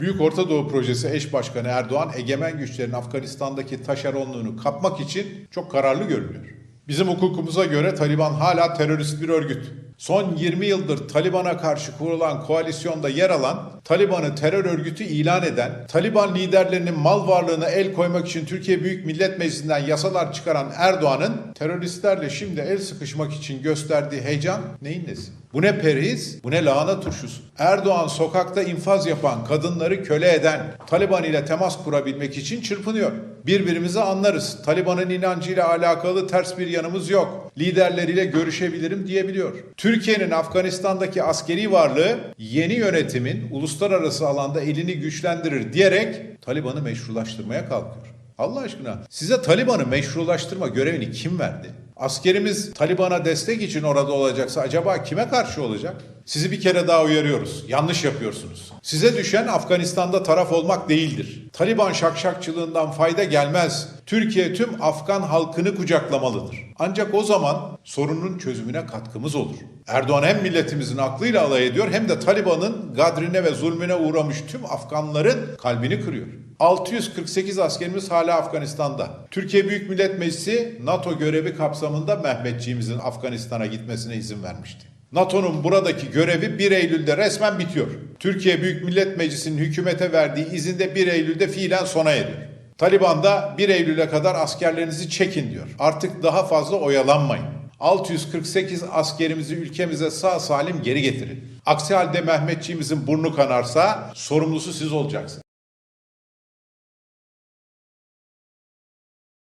Büyük Orta Doğu Projesi eş başkanı Erdoğan egemen güçlerin Afganistan'daki taşeronluğunu kapmak için çok kararlı görünüyor. Bizim hukukumuza göre Taliban hala terörist bir örgüt. Son 20 yıldır Taliban'a karşı kurulan koalisyonda yer alan, Taliban'ı terör örgütü ilan eden, Taliban liderlerinin mal varlığına el koymak için Türkiye Büyük Millet Meclisi'nden yasalar çıkaran Erdoğan'ın teröristlerle şimdi el sıkışmak için gösterdiği heyecan neyin nesi? Bu ne periz, bu ne lahana turşusu. Erdoğan sokakta infaz yapan, kadınları köle eden, Taliban ile temas kurabilmek için çırpınıyor. Birbirimizi anlarız. Taliban'ın inancıyla alakalı ters bir yanımız yok. Liderleriyle görüşebilirim diyebiliyor. Türkiye'nin Afganistan'daki askeri varlığı yeni yönetimin uluslararası alanda elini güçlendirir diyerek Taliban'ı meşrulaştırmaya kalkıyor. Allah aşkına size Taliban'ı meşrulaştırma görevini kim verdi? Askerimiz Taliban'a destek için orada olacaksa acaba kime karşı olacak? Sizi bir kere daha uyarıyoruz. Yanlış yapıyorsunuz. Size düşen Afganistan'da taraf olmak değildir. Taliban şakşakçılığından fayda gelmez. Türkiye tüm Afgan halkını kucaklamalıdır. Ancak o zaman sorunun çözümüne katkımız olur. Erdoğan hem milletimizin aklıyla alay ediyor hem de Taliban'ın gadrine ve zulmüne uğramış tüm Afganların kalbini kırıyor. 648 askerimiz hala Afganistan'da. Türkiye Büyük Millet Meclisi NATO görevi kapsamında Mehmetçiğimizin Afganistan'a gitmesine izin vermişti. NATO'nun buradaki görevi 1 Eylül'de resmen bitiyor. Türkiye Büyük Millet Meclisi'nin hükümete verdiği izinde 1 Eylül'de fiilen sona eriyor. Taliban da 1 Eylül'e kadar askerlerinizi çekin diyor. Artık daha fazla oyalanmayın. 648 askerimizi ülkemize sağ salim geri getirin. Aksi halde Mehmetçiğimizin burnu kanarsa sorumlusu siz olacaksınız.